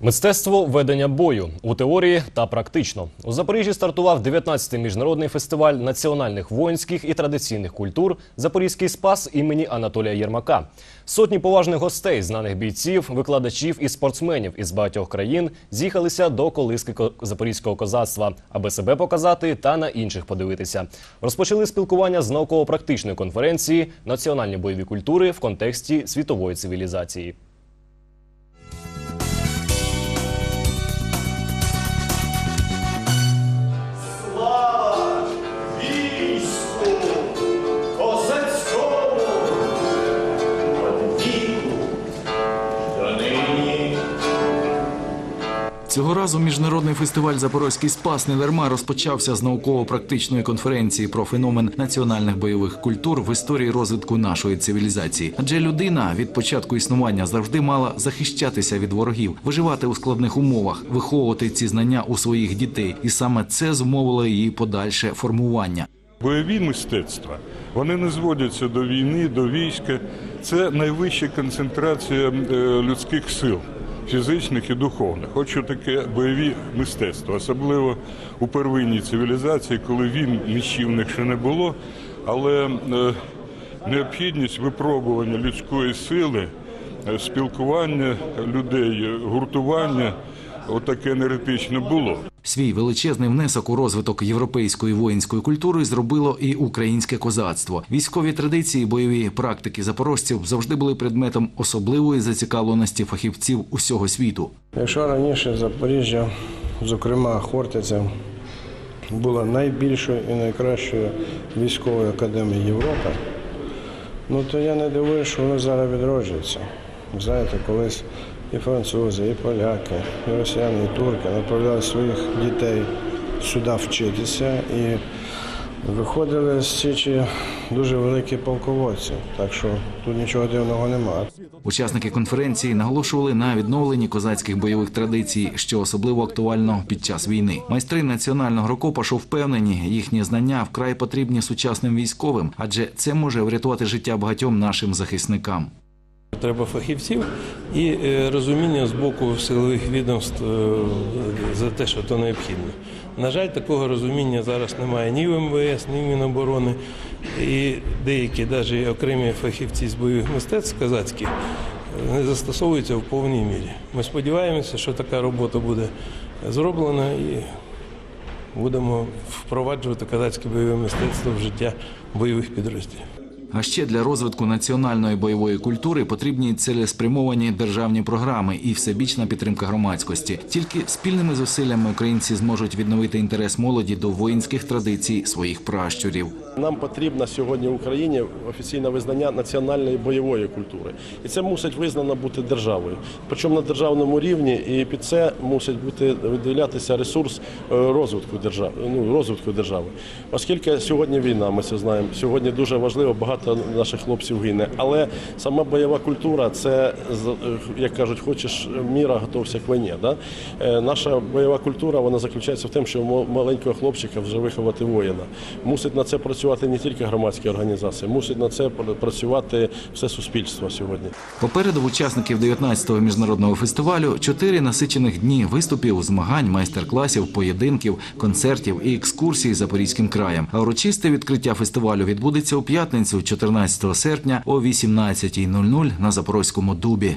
Мистецтво ведення бою у теорії та практично у Запоріжжі стартував 19-й міжнародний фестиваль національних воїнських і традиційних культур Запорізький спас імені Анатолія Єрмака. Сотні поважних гостей, знаних бійців, викладачів і спортсменів із багатьох країн з'їхалися до колиски ко- запорізького козацтва, аби себе показати та на інших подивитися. Розпочали спілкування з науково-практичної конференції Національні бойові культури в контексті світової цивілізації. Цього разу міжнародний фестиваль Запорозький спас не дарма розпочався з науково-практичної конференції про феномен національних бойових культур в історії розвитку нашої цивілізації. Адже людина від початку існування завжди мала захищатися від ворогів, виживати у складних умовах, виховувати ці знання у своїх дітей, і саме це зумовило її подальше формування. Бойові мистецтва вони не зводяться до війни, до війська. Це найвища концентрація е, людських сил, фізичних і духовних. От таке бойові мистецтва, особливо у первинній цивілізації, коли він нічівних ще не було, але е, необхідність випробування людської сили, е, спілкування людей, е, гуртування, отаке енергетичне було. Свій величезний внесок у розвиток європейської воїнської культури зробило і українське козацтво. Військові традиції, бойові практики запорожців завжди були предметом особливої зацікавленості фахівців усього світу. Якщо раніше Запоріжжя, зокрема Хортиця, була найбільшою і найкращою військовою академією Європи, ну то я не дивуюся, що воно зараз відроджується. Знаєте, колись і французи, і поляки, і росіяни, і турки направляли своїх дітей сюди вчитися і виходили з Січі дуже великі полководці. Так що тут нічого дивного немає. Учасники конференції наголошували на відновленні козацьких бойових традицій, що особливо актуально під час війни. Майстри національного рукопашу впевнені, їхні знання вкрай потрібні сучасним військовим, адже це може врятувати життя багатьом нашим захисникам. Треба фахівців і е, розуміння з боку силових відомств е, за те, що то необхідно. На жаль, такого розуміння зараз немає ні в МВС, ні в Міноборони. І деякі, навіть окремі фахівці з бойових мистецтв казацьких, е, не застосовуються в повній мірі. Ми сподіваємося, що така робота буде зроблена і будемо впроваджувати казацьке бойове мистецтво в життя бойових підрозділів. А ще для розвитку національної бойової культури потрібні цілеспрямовані державні програми і всебічна підтримка громадськості. Тільки спільними зусиллями українці зможуть відновити інтерес молоді до воїнських традицій своїх пращурів. Нам потрібно сьогодні в Україні офіційне визнання національної бойової культури, і це мусить визнано бути державою. Причому на державному рівні, і під це мусить бути виділятися ресурс е, розвитку держави. Ну розвитку держави, оскільки сьогодні війна, ми це знаємо. Сьогодні дуже важливо, багато наших хлопців гине. Але сама бойова культура це е, як кажуть, хочеш міра, готовся к війні. Да? Е, Наша бойова культура вона заключається в тому, що маленького хлопчика вже виховати воїна. Мусить на це працювати не тільки громадські організації, мусить на це пр- працювати все суспільство сьогодні. Попереду учасників 19-го міжнародного фестивалю чотири насичених дні виступів, змагань, майстер-класів, поєдинків, концертів і екскурсій Запорізьким краєм. А урочисте відкриття фестивалю відбудеться у п'ятницю, 14 серпня о 18.00 на Запорозькому дубі.